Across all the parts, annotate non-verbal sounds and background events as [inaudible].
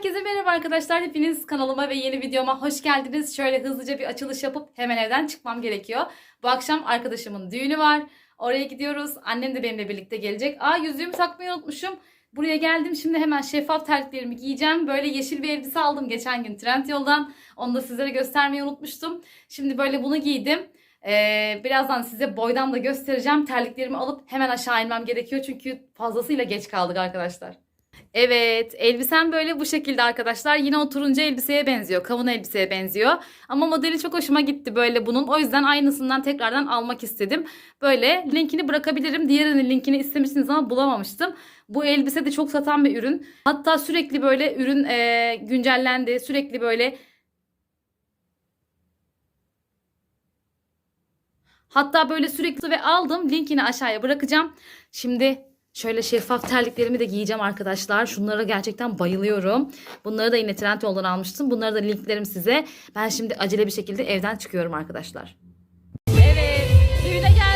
Herkese merhaba arkadaşlar. Hepiniz kanalıma ve yeni videoma hoş geldiniz. Şöyle hızlıca bir açılış yapıp hemen evden çıkmam gerekiyor. Bu akşam arkadaşımın düğünü var. Oraya gidiyoruz. Annem de benimle birlikte gelecek. Aa yüzüğümü takmayı unutmuşum. Buraya geldim. Şimdi hemen şeffaf terliklerimi giyeceğim. Böyle yeşil bir elbise aldım geçen gün Trendyol'dan. Onu da sizlere göstermeyi unutmuştum. Şimdi böyle bunu giydim. Ee, birazdan size boydan da göstereceğim. Terliklerimi alıp hemen aşağı inmem gerekiyor. Çünkü fazlasıyla geç kaldık arkadaşlar. Evet, elbisem böyle bu şekilde arkadaşlar. Yine o turuncu elbiseye benziyor, kavun elbiseye benziyor. Ama modeli çok hoşuma gitti böyle bunun. O yüzden aynısından tekrardan almak istedim. Böyle linkini bırakabilirim. Diğerinin linkini istemişsiniz ama bulamamıştım. Bu elbise de çok satan bir ürün. Hatta sürekli böyle ürün e, güncellendi. Sürekli böyle Hatta böyle sürekli ve aldım. Linkini aşağıya bırakacağım. Şimdi şöyle şeffaf terliklerimi de giyeceğim arkadaşlar. Şunlara gerçekten bayılıyorum. Bunları da yine Trendyol'dan almıştım. Bunları da linklerim size. Ben şimdi acele bir şekilde evden çıkıyorum arkadaşlar. Evet, düğüne geldik.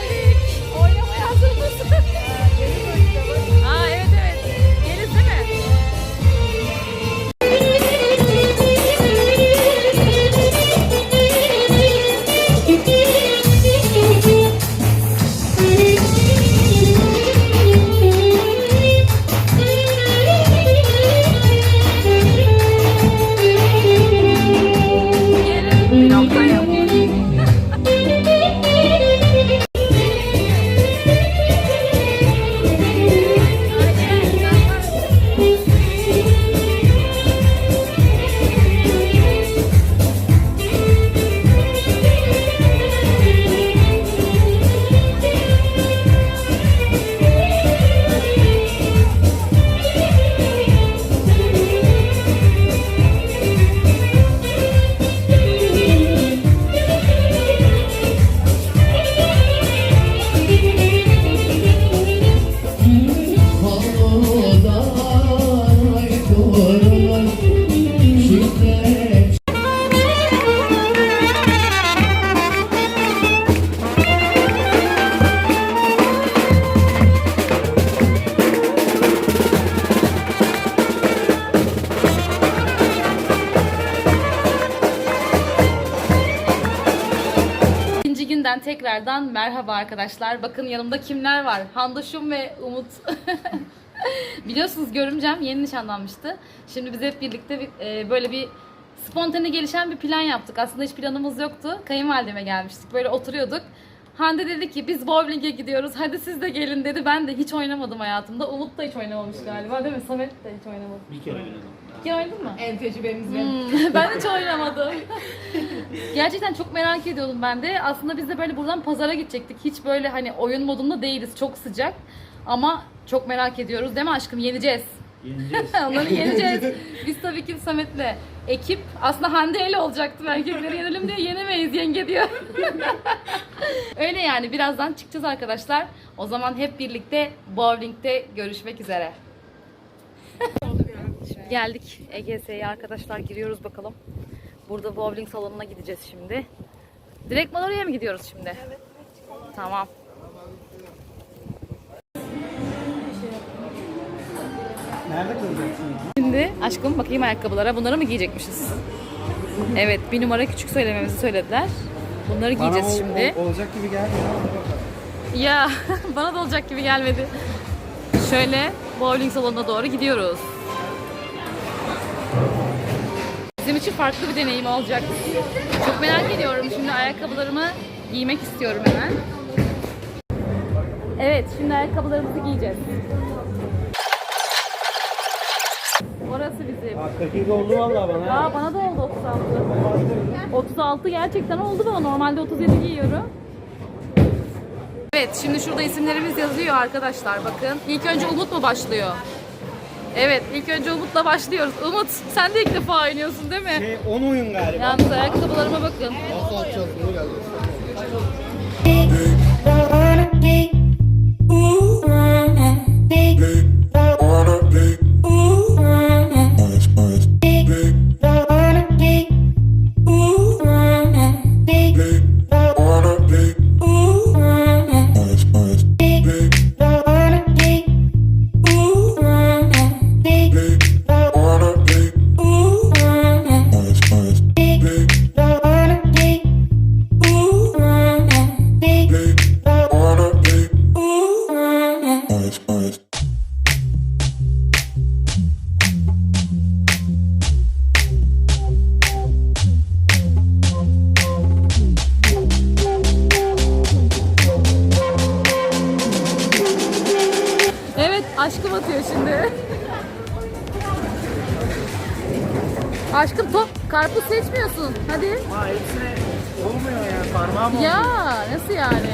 Tekrardan merhaba arkadaşlar. Bakın yanımda kimler var? Handaşım ve Umut. [laughs] Biliyorsunuz görümcem yeni nişanlanmıştı. Şimdi biz hep birlikte bir- e, böyle bir spontane gelişen bir plan yaptık. Aslında hiç planımız yoktu. Kayınvalideme gelmiştik. Böyle oturuyorduk. Hande dedi ki biz bowling'e gidiyoruz. Hadi siz de gelin dedi. Ben de hiç oynamadım hayatımda. Umut da hiç oynamamış galiba değil mi? Samet de hiç oynamadı. Bir kere oynadım. Hiç oynadın mı? En tecrübemiz benim. Hmm, [laughs] ben hiç oynamadım. Gerçekten çok merak ediyordum ben de. Aslında biz de böyle buradan pazara gidecektik. Hiç böyle hani oyun modunda değiliz. Çok sıcak. Ama çok merak ediyoruz değil mi aşkım? Yeneceğiz. Yeneceğiz. [laughs] Onları [laughs] yeneceğiz. Biz tabii ki Samet'le ekip aslında Hande ile olacaktım erkekleri yenelim diye yenemeyiz yenge diyor. [laughs] Öyle yani birazdan çıkacağız arkadaşlar. O zaman hep birlikte bowling'de görüşmek üzere. Geldik EGS'ye arkadaşlar giriyoruz bakalım. Burada bowling salonuna gideceğiz şimdi. Direkt oraya mı gidiyoruz şimdi? Evet. Tamam. Nerede kalacaksın? Şimdi aşkım bakayım ayakkabılara. Bunları mı giyecekmişiz? Evet bir numara küçük söylememizi söylediler. Bunları giyeceğiz şimdi. olacak gibi gelmiyor. Ya [laughs] bana da olacak gibi gelmedi. Şöyle bowling salonuna doğru gidiyoruz. Bizim için farklı bir deneyim olacak. Çok merak ediyorum. Şimdi ayakkabılarımı giymek istiyorum hemen. Evet, şimdi ayakkabılarımızı giyeceğiz. 48 oldu valla bana. Aa bana da oldu 36. 36 gerçekten oldu bana. Normalde 37 giyiyorum. Evet şimdi şurada isimlerimiz yazıyor arkadaşlar bakın. İlk önce Umut mu başlıyor? Evet ilk önce Umut'la başlıyoruz. Umut sen de ilk defa oynuyorsun değil mi? Şey 10 oyun galiba. Yalnız ayakkabılarıma bakın. Nasıl. şimdi. Aşkım top karpuz seçmiyorsun. Hadi. Ha hepsine olmuyor yani parmağım olmuyor. Ya nasıl yani?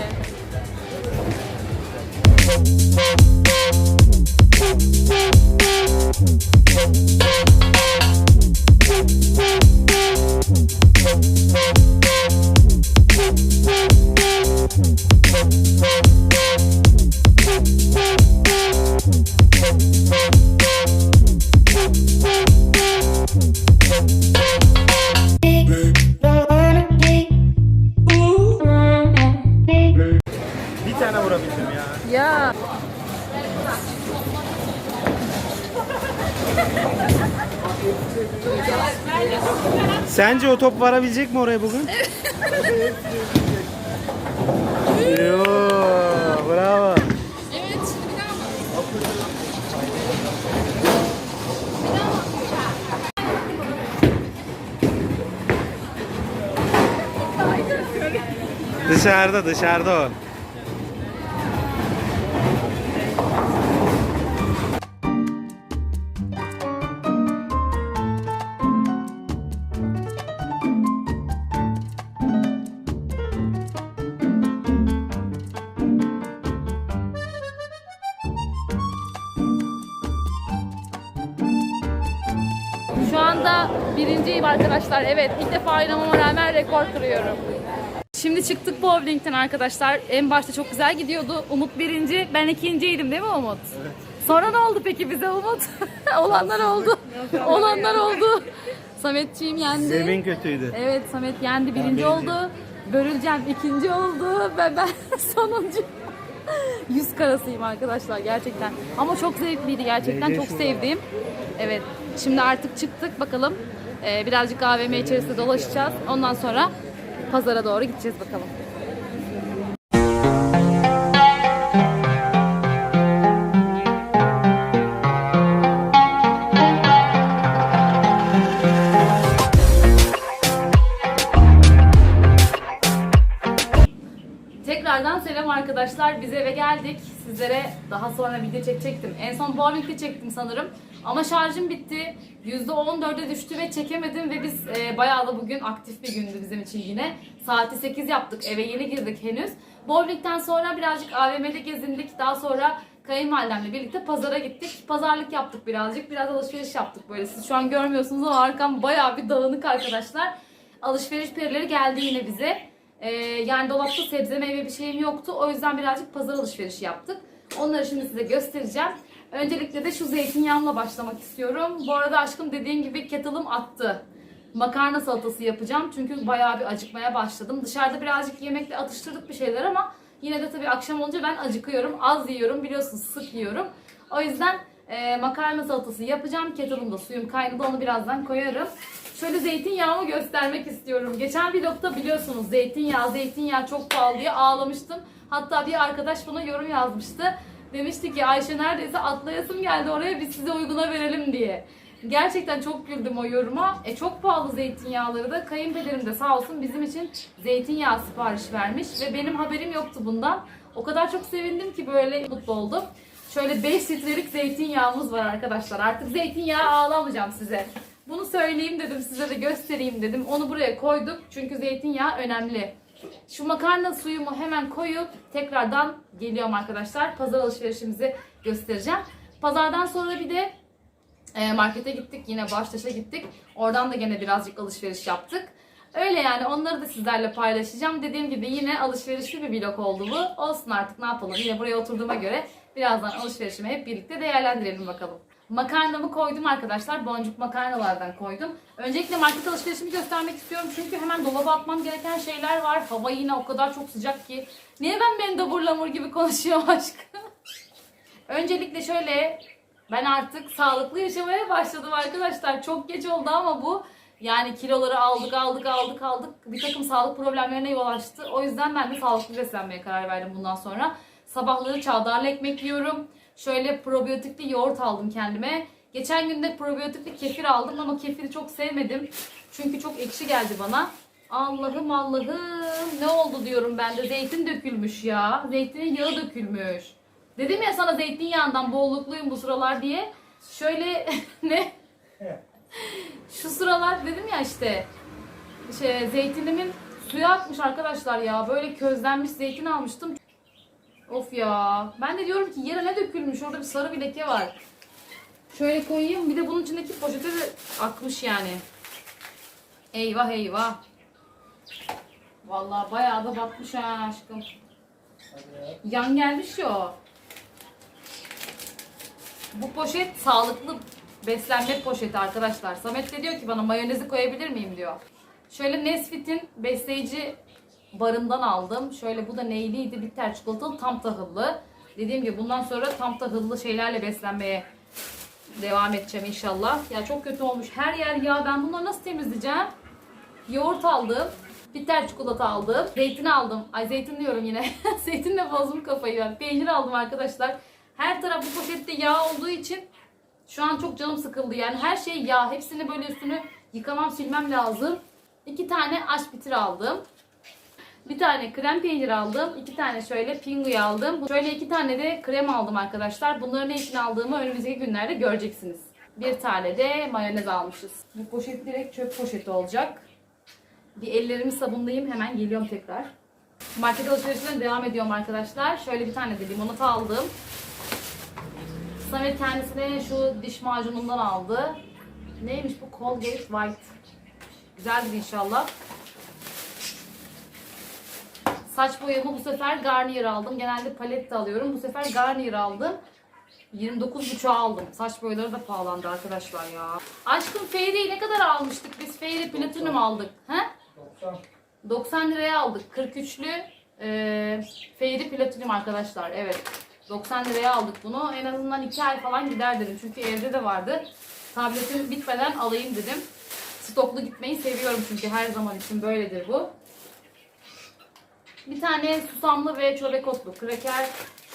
Sence o top varabilecek mi oraya bugün? Yo, bravo. Evet şimdi bir daha mı? Dışarıda, dışarıda o. defa oynamama rağmen rekor kırıyorum. Şimdi çıktık bowling'ten arkadaşlar. En başta çok güzel gidiyordu. Umut birinci, ben ikinciydim değil mi Umut? Sonra ne oldu peki bize Umut? [laughs] Olanlar oldu. [laughs] Olanlar oldu. Sametciğim yendi. Zemin kötüydü. Evet Samet yendi birinci oldu. Börülcem ikinci oldu ve ben [laughs] sonuncu. Yüz karasıyım arkadaşlar gerçekten. Ama çok zevkliydi gerçekten çok şu sevdim. Evet şimdi artık çıktık bakalım. Ee, birazcık AVM içerisinde dolaşacağız. Ondan sonra pazara doğru gideceğiz bakalım. Tekrardan selam arkadaşlar. Biz eve geldik. Sizlere daha sonra video çekecektim. En son bowling'de çektim sanırım. Ama şarjım bitti. %14'e düştü ve çekemedim ve biz e, bayağı da bugün aktif bir gündü bizim için yine. Saati 8 yaptık. Eve yeni girdik henüz. Bowling'den sonra birazcık AVM'de gezindik. Daha sonra kayınvalidemle birlikte pazara gittik. Pazarlık yaptık birazcık. Biraz alışveriş yaptık böyle. Siz şu an görmüyorsunuz ama arkam bayağı bir dağınık arkadaşlar. Alışveriş perileri geldi yine bize. Ee, yani dolapta sebze meyve bir şeyim yoktu. O yüzden birazcık pazar alışverişi yaptık. Onları şimdi size göstereceğim. Öncelikle de şu zeytinyağımla başlamak istiyorum. Bu arada aşkım dediğim gibi kettle'ım attı. Makarna salatası yapacağım. Çünkü bayağı bir acıkmaya başladım. Dışarıda birazcık yemekle atıştırdık bir şeyler ama yine de tabii akşam olunca ben acıkıyorum. Az yiyorum biliyorsunuz sık yiyorum. O yüzden e, makarna salatası yapacağım. Kettle'ımda suyum kaynadı onu birazdan koyarım. Şöyle zeytinyağımı göstermek istiyorum. Geçen vlogda biliyorsunuz zeytinyağı, zeytinyağı çok pahalı diye ağlamıştım. Hatta bir arkadaş bana yorum yazmıştı. Demişti ki Ayşe neredeyse atlayasım geldi oraya biz size uyguna verelim diye. Gerçekten çok güldüm o yoruma. E çok pahalı zeytinyağları da kayınpederim de sağ olsun bizim için zeytinyağı sipariş vermiş ve benim haberim yoktu bundan. O kadar çok sevindim ki böyle mutlu oldum. Şöyle 5 litrelik zeytinyağımız var arkadaşlar. Artık zeytinyağı ağlamayacağım size. Bunu söyleyeyim dedim size de göstereyim dedim. Onu buraya koyduk çünkü zeytinyağı önemli. Şu makarna suyumu hemen koyup tekrardan geliyorum arkadaşlar. Pazar alışverişimizi göstereceğim. Pazardan sonra bir de e, markete gittik. Yine Baştaş'a gittik. Oradan da gene birazcık alışveriş yaptık. Öyle yani onları da sizlerle paylaşacağım. Dediğim gibi yine alışverişli bir vlog oldu bu. Olsun artık ne yapalım. Yine buraya oturduğuma göre birazdan alışverişimi hep birlikte değerlendirelim bakalım. Makarnamı koydum arkadaşlar. Boncuk makarnalardan koydum. Öncelikle market alışverişimi göstermek istiyorum. Çünkü hemen dolaba atmam gereken şeyler var. Hava yine o kadar çok sıcak ki. Niye ben mendebur lamur gibi konuşuyorum aşkım? [laughs] Öncelikle şöyle ben artık sağlıklı yaşamaya başladım arkadaşlar. Çok geç oldu ama bu yani kiloları aldık aldık aldık aldık. Bir takım sağlık problemlerine yol açtı. O yüzden ben de sağlıklı beslenmeye karar verdim bundan sonra. Sabahları çavdarlı ekmek yiyorum. Şöyle probiyotikli yoğurt aldım kendime. Geçen gün de probiyotikli kefir aldım ama kefiri çok sevmedim. Çünkü çok ekşi geldi bana. Allah'ım Allah'ım ne oldu diyorum ben de. Zeytin dökülmüş ya. Zeytinin yağı dökülmüş. Dedim ya sana zeytinyağından bollukluyum bu sıralar diye. Şöyle [laughs] ne? Şu sıralar dedim ya işte şey zeytinimin suya akmış arkadaşlar ya. Böyle közlenmiş zeytin almıştım. Of ya. Ben de diyorum ki yere ne dökülmüş? Orada bir sarı bir leke var. Şöyle koyayım. Bir de bunun içindeki poşete de akmış yani. Eyvah eyvah. Vallahi bayağı da batmış ha aşkım. Yan gelmiş ya o. Bu poşet sağlıklı beslenme poşeti arkadaşlar. Samet de diyor ki bana mayonezi koyabilir miyim diyor. Şöyle Nesfit'in besleyici barından aldım. Şöyle bu da neyliydi? Bitter çikolatalı tam tahıllı. Dediğim gibi bundan sonra tam tahıllı şeylerle beslenmeye devam edeceğim inşallah. Ya çok kötü olmuş. Her yer yağ. Ben bunları nasıl temizleyeceğim? Yoğurt aldım. Bitter çikolata aldım. Zeytin aldım. Ay zeytin diyorum yine. [laughs] Zeytinle bozdum kafayı ben. Peynir aldım arkadaşlar. Her taraf bu poşette yağ olduğu için şu an çok canım sıkıldı. Yani her şey yağ. Hepsini böyle üstünü yıkamam silmem lazım. İki tane aş bitir aldım. Bir tane krem peynir aldım. iki tane şöyle pinguyu aldım. Şöyle iki tane de krem aldım arkadaşlar. Bunları ne için aldığımı önümüzdeki günlerde göreceksiniz. Bir tane de mayonez almışız. Bu poşet direkt çöp poşeti olacak. Bir ellerimi sabunlayayım hemen geliyorum tekrar. Market alışverişine devam ediyorum arkadaşlar. Şöyle bir tane de limonata aldım. Samet kendisine şu diş macunundan aldı. Neymiş bu? Colgate White. Güzeldir inşallah. Saç boyamı bu sefer Garnier aldım. Genelde palette alıyorum. Bu sefer Garnier aldım. 29.5'a aldım. Saç boyaları da pahalandı arkadaşlar ya. Aşkım Fairy'i ne kadar almıştık? Biz Fairy Platinum aldık. He? 90 liraya aldık. 43'lü e, Fairy Platinum arkadaşlar. Evet. 90 liraya aldık bunu. En azından 2 ay falan gider dedim. Çünkü evde de vardı. Tabletim bitmeden alayım dedim. Stoklu gitmeyi seviyorum çünkü her zaman için böyledir bu. Bir tane susamlı ve çörek otlu kraker.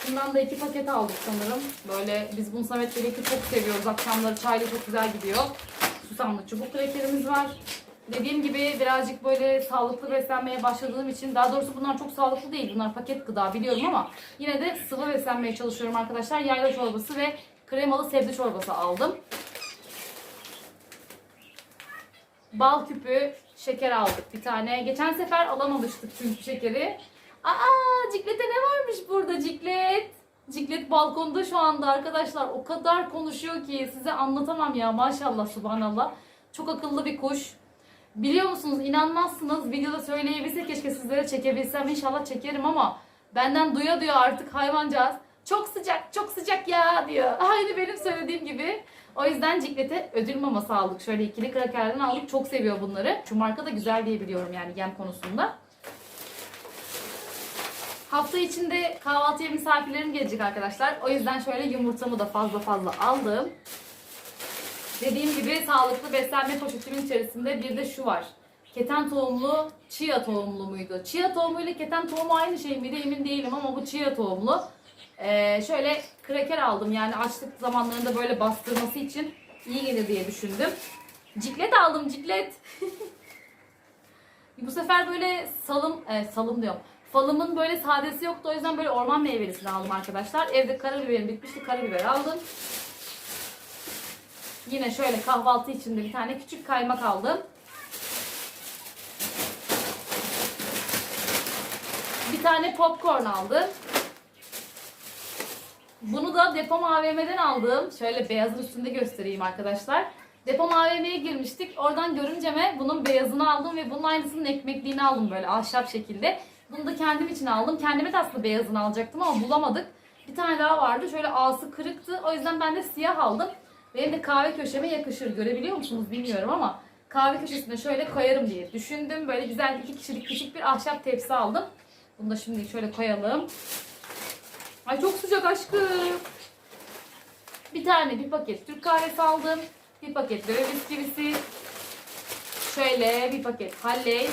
Şundan da iki paket aldık sanırım. Böyle biz bunu Samet'le birlikte çok seviyoruz. Akşamları çayla çok güzel gidiyor. Susamlı çubuk krakerimiz var. Dediğim gibi birazcık böyle sağlıklı beslenmeye başladığım için daha doğrusu bunlar çok sağlıklı değil. Bunlar paket gıda biliyorum ama yine de sıvı beslenmeye çalışıyorum arkadaşlar. Yayla çorbası ve kremalı sebze çorbası aldım. Bal küpü şeker aldık bir tane. Geçen sefer alamamıştık çünkü şekeri. Aa Ciklet'e ne varmış burada Ciklet? Ciklet balkonda şu anda arkadaşlar. O kadar konuşuyor ki size anlatamam ya maşallah subhanallah. Çok akıllı bir kuş. Biliyor musunuz inanmazsınız videoda söyleyebilse keşke sizlere çekebilsem inşallah çekerim ama benden duya duya artık hayvancağız çok sıcak çok sıcak ya diyor. [laughs] Aynı benim söylediğim gibi. O yüzden Ciklet'e ödül maması aldık. Şöyle ikili krakerden aldık. Çok seviyor bunları. Şu marka da güzel diye biliyorum yani yem konusunda. Hafta içinde kahvaltıya misafirlerim gelecek arkadaşlar. O yüzden şöyle yumurtamı da fazla fazla aldım. Dediğim gibi sağlıklı beslenme poşetimin içerisinde bir de şu var. Keten tohumlu, chia tohumlu muydu? Chia tohumu ile keten tohumu aynı şey miydi emin değilim ama bu chia tohumlu. Ee, şöyle kraker aldım yani açlık zamanlarında böyle bastırması için iyi gelir diye düşündüm. Ciklet aldım ciklet. [laughs] bu sefer böyle salım, e, salım diyorum. Falımın böyle sadesi yoktu o yüzden böyle orman meyvelisini aldım arkadaşlar. Evde karabiberim bitmişti karabiber aldım. Yine şöyle kahvaltı içinde bir tane küçük kaymak aldım. Bir tane popcorn aldım. Bunu da Depom AVM'den aldım. Şöyle beyazın üstünde göstereyim arkadaşlar. Depom AVM'ye girmiştik. Oradan görünceme bunun beyazını aldım ve bunun aynısının ekmekliğini aldım böyle ahşap şekilde. Bunu da kendim için aldım. Kendime de aslında beyazını alacaktım ama bulamadık. Bir tane daha vardı. Şöyle ağzı kırıktı. O yüzden ben de siyah aldım. Benim de kahve köşeme yakışır. Görebiliyor musunuz bilmiyorum ama kahve köşesine şöyle koyarım diye düşündüm. Böyle güzel iki kişilik küçük bir ahşap tepsi aldım. Bunu da şimdi şöyle koyalım. Ay çok sıcak aşkım. Bir tane bir paket Türk kahvesi aldım. Bir paket bebe bisküvisi. Şöyle bir paket Halley.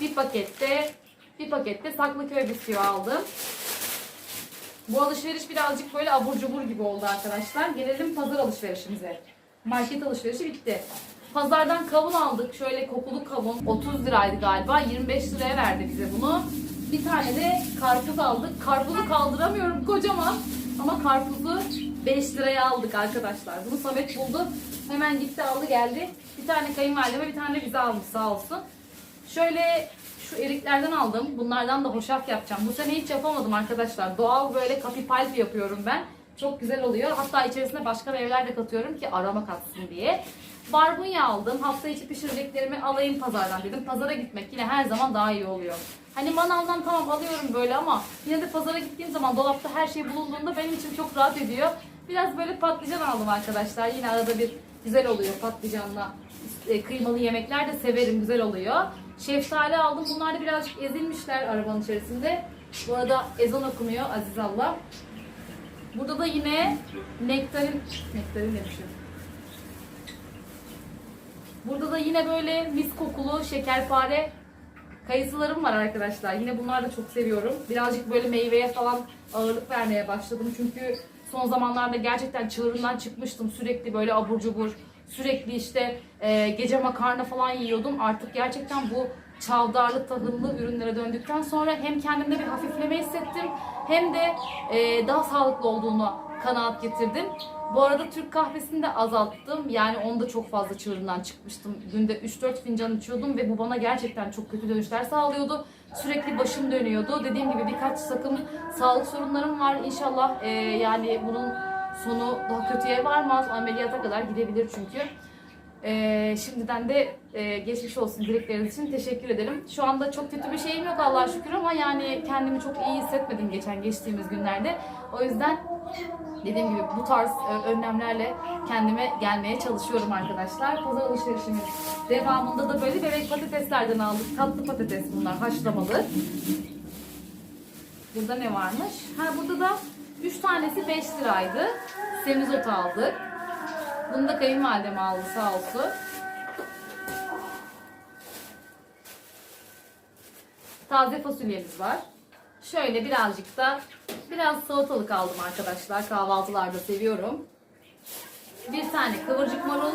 Bir pakette bir pakette Saklıköy bisküvi aldım. Bu alışveriş birazcık böyle abur cubur gibi oldu arkadaşlar. Gelelim pazar alışverişimize. Market alışverişi bitti. Pazardan kavun aldık. Şöyle kokulu kavun. 30 liraydı galiba. 25 liraya verdi bize bunu. Bir tane de karpuz aldık. Karpuzu kaldıramıyorum kocaman. Ama karpuzu 5 liraya aldık arkadaşlar. Bunu Samet buldu. Hemen gitti aldı geldi. Bir tane kayınvalideme bir tane de bize almış sağ olsun. Şöyle şu eriklerden aldım. Bunlardan da hoşaf yapacağım. Bu sene hiç yapamadım arkadaşlar. Doğal böyle kapipalp yapıyorum ben. Çok güzel oluyor. Hatta içerisine başka meyveler de katıyorum ki aroma katsın diye. Barbunya aldım. Hafta içi pişireceklerimi alayım pazardan dedim. Pazara gitmek yine her zaman daha iyi oluyor. Hani manavdan tamam alıyorum böyle ama yine de pazara gittiğim zaman dolapta her şey bulunduğunda benim için çok rahat ediyor. Biraz böyle patlıcan aldım arkadaşlar. Yine arada bir güzel oluyor patlıcanla. E, kıymalı yemekler de severim. Güzel oluyor. Şeftali aldım. Bunlar da birazcık ezilmişler arabanın içerisinde. Bu arada ezan okunuyor Aziz Allah. Burada da yine nektarin, nektarin demişim. Burada da yine böyle mis kokulu şekerpare kayısılarım var arkadaşlar. Yine bunlar da çok seviyorum. Birazcık böyle meyveye falan ağırlık vermeye başladım. Çünkü son zamanlarda gerçekten çığırından çıkmıştım. Sürekli böyle abur cubur, sürekli işte e, gece makarna falan yiyordum. Artık gerçekten bu çavdarlı tahıllı ürünlere döndükten sonra hem kendimde bir hafifleme hissettim hem de e, daha sağlıklı olduğunu kanaat getirdim. Bu arada Türk kahvesini de azalttım. Yani onda çok fazla çığırından çıkmıştım. Günde 3-4 fincan içiyordum ve bu bana gerçekten çok kötü dönüşler sağlıyordu. Sürekli başım dönüyordu. Dediğim gibi birkaç takım sağlık sorunlarım var. İnşallah e, yani bunun sonu daha kötüye varmaz. Ameliyata kadar gidebilir çünkü. Ee, şimdiden de e, geçmiş olsun dilekleriniz için teşekkür ederim. Şu anda çok kötü bir şeyim yok Allah'a şükür ama yani kendimi çok iyi hissetmedim geçen geçtiğimiz günlerde. O yüzden dediğim gibi bu tarz e, önlemlerle kendime gelmeye çalışıyorum arkadaşlar. Pazar alışverişimiz devamında da böyle bebek patateslerden aldık. Tatlı patates bunlar haşlamalı. Burada ne varmış? Ha burada da 3 tanesi 5 liraydı. Semizotu aldık. Bunu da kayınvalidem aldı sağ olsun. Taze fasulyemiz var. Şöyle birazcık da biraz salatalık aldım arkadaşlar. Kahvaltılarda seviyorum. Bir tane kıvırcık marul.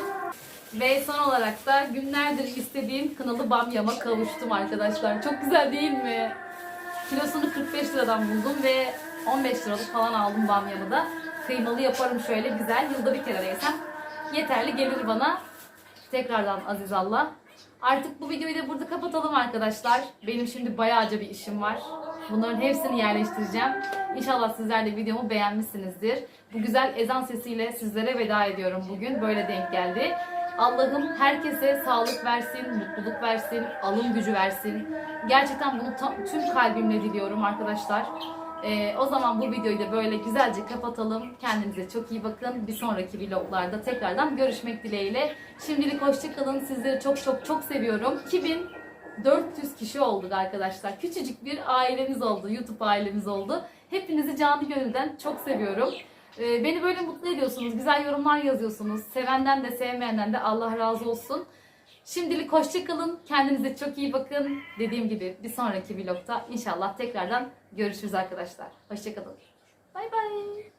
Ve son olarak da günlerdir istediğim kınalı bamyama kavuştum arkadaşlar. Çok güzel değil mi? Kilosunu 45 liradan buldum ve 15 liralık falan aldım bamyamı da. Kıymalı yaparım şöyle güzel. Yılda bir kere yesem yeterli gelir bana. Tekrardan Aziz Allah. Artık bu videoyu da burada kapatalım arkadaşlar. Benim şimdi bayağıca bir işim var. Bunların hepsini yerleştireceğim. İnşallah sizler de videomu beğenmişsinizdir. Bu güzel ezan sesiyle sizlere veda ediyorum bugün. Böyle denk geldi. Allah'ım herkese sağlık versin, mutluluk versin, alım gücü versin. Gerçekten bunu tüm kalbimle diliyorum arkadaşlar. Ee, o zaman bu videoyu da böyle güzelce kapatalım. Kendinize çok iyi bakın. Bir sonraki vloglarda tekrardan görüşmek dileğiyle. Şimdilik hoşçakalın. Sizleri çok çok çok seviyorum. 2400 kişi olduk arkadaşlar. Küçücük bir ailemiz oldu. YouTube ailemiz oldu. Hepinizi canı gönülden çok seviyorum. Ee, beni böyle mutlu ediyorsunuz. Güzel yorumlar yazıyorsunuz. Sevenden de sevmeyenden de Allah razı olsun. Şimdilik hoşçakalın. Kendinize çok iyi bakın. Dediğim gibi bir sonraki vlogta inşallah tekrardan görüşürüz arkadaşlar. Hoşçakalın. Bay bay.